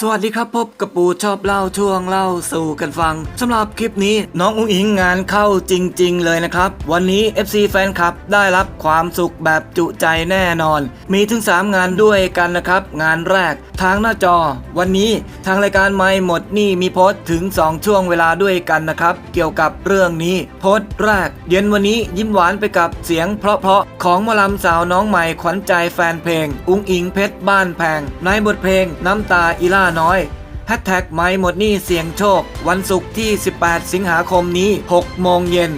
สวัสดีครับพบกับปูชอบเล่าช่วงเล่าสู่กันฟังสำหรับคลิปนี้น้องอุ้งอิงงานเข้าจริง ๆ เลยนะครับ วันนี้ FC แฟนคลับได้รับความสุขแบบจุใจแน่นอน มีถึง 3 งานด้วยกันนะครับ งานแรกทางหน้าจอ วันนี้ทางรายการไม่หมดนี่มีโพสต์ถึง 2 ช่วงเวลาด้วยกันนะครับ เกี่ยวกับเรื่องนี้ โพสต์แรก เย็นวันนี้ยิ้มหวานไปกับเสียงเพราะๆของมอลำสาวน้องใหม่ขวัญใจแฟนเพลง อุ้งอิงเพชรบ้านแพงในบทเพลงน้ำตาอีล่าน้อยแฮชแท็กไม่หมดหนี่เสียงโชค วันศุกร์ที่ 18 สิงหาคมนี้ 6 โมงเย็น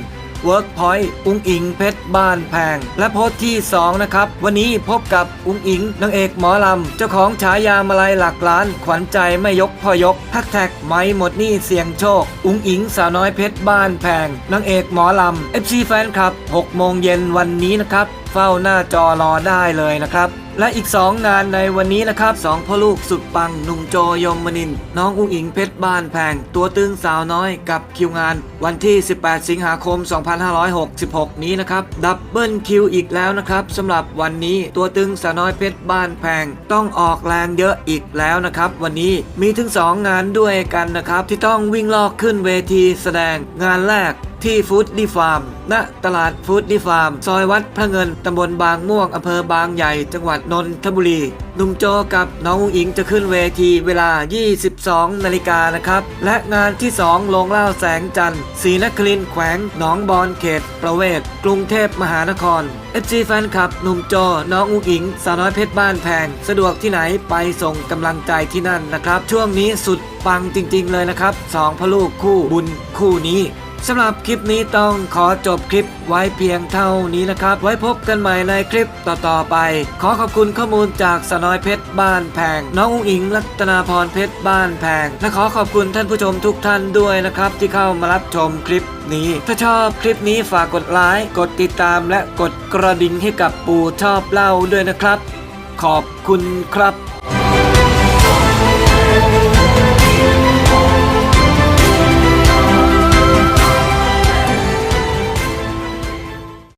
Workpoint อุ้งอิงเพชรบ้านแพง และโพสต์ที่ 2 นะครับ วันนี้พบกับอุ้งอิงนางเอกหมอลำ เจ้าของฉายามาลัยหลักล้าน ขวัญใจไม่ยกพอยกแฮชแท็กไม่หมดหนี่เสียงโชค อุ้งอิงสาวน้อยเพชรบ้านแพงนางเอกหมอลำ FC แฟนคลับ 6 โมงเย็นวันนี้นะครับ เฝ้าหน้าจอรอได้เลยนะครับและอีก 2 งานในวันนี้นะครับสองพ่อลูกสุดปังหนุ่มโจยมมนิน น้องอุ้งอิงเพชรบ้านแพง ตัวตึงสาวน้อยกับคิวงาน วันที่ 18 สิงหาคม 2566 นี้นะครับ ดับเบิลคิวอีกแล้วนะครับสำหรับวันนี้ตัวตึงสาวน้อยเพชรบ้านแพง ต้องออกแรงเยอะอีกแล้วนะครับ วันนี้มีถึง 2 งานด้วยกันนะครับ ที่ต้องวิ่งลอกขึ้นเวทีแสดงงานแรก ที่ฟู้ดดีฟาร์ม ณ ตลาดฟู้ดดีฟาร์ม ซอยวัดพระเงิน ตำบลบางม่วง อำเภอบางใหญ่ จังหวัดนนทบุรี หนุ่มโจกับน้องอุ๋งอิงจะขึ้นเวทีเวลา 22 นาฬิกานะครับ และงานที่ 2 ลงเล่าแสงจันทร์ศรีนครินแขวง หนองบอนเขต ประเวศ กรุงเทพมหานคร FC แฟนคลับ หนุ่มโจ น้องอุ๋งอิง สาวน้อยเพชรบ้านแพง สะดวกที่ไหนไปส่งกำลังใจที่นั่นนะครับ ช่วงนี้สุดปังจริง ๆ เลยนะครับสองพ่อลูกคู่บุญคู่นี้ สำหรับคลิปนี้ต้องขอจบคลิปไว้เพียงเท่านี้นะครับ ไว้พบกันใหม่ในคลิปต่อๆไป ขอขอบคุณข้อมูลจากสนอยเพชรบ้านแพง น้องอุ้งอิงรัตนาพรเพชรบ้านแพง และขอขอบคุณท่านผู้ชมทุกท่านด้วยนะครับ ที่เข้ามารับชมคลิปนี้ ถ้าชอบคลิปนี้ฝากกดไลค์กดติดตามและกดกระดิ่งให้กับปู่ชอบเล่าด้วยนะครับ ขอบคุณครับ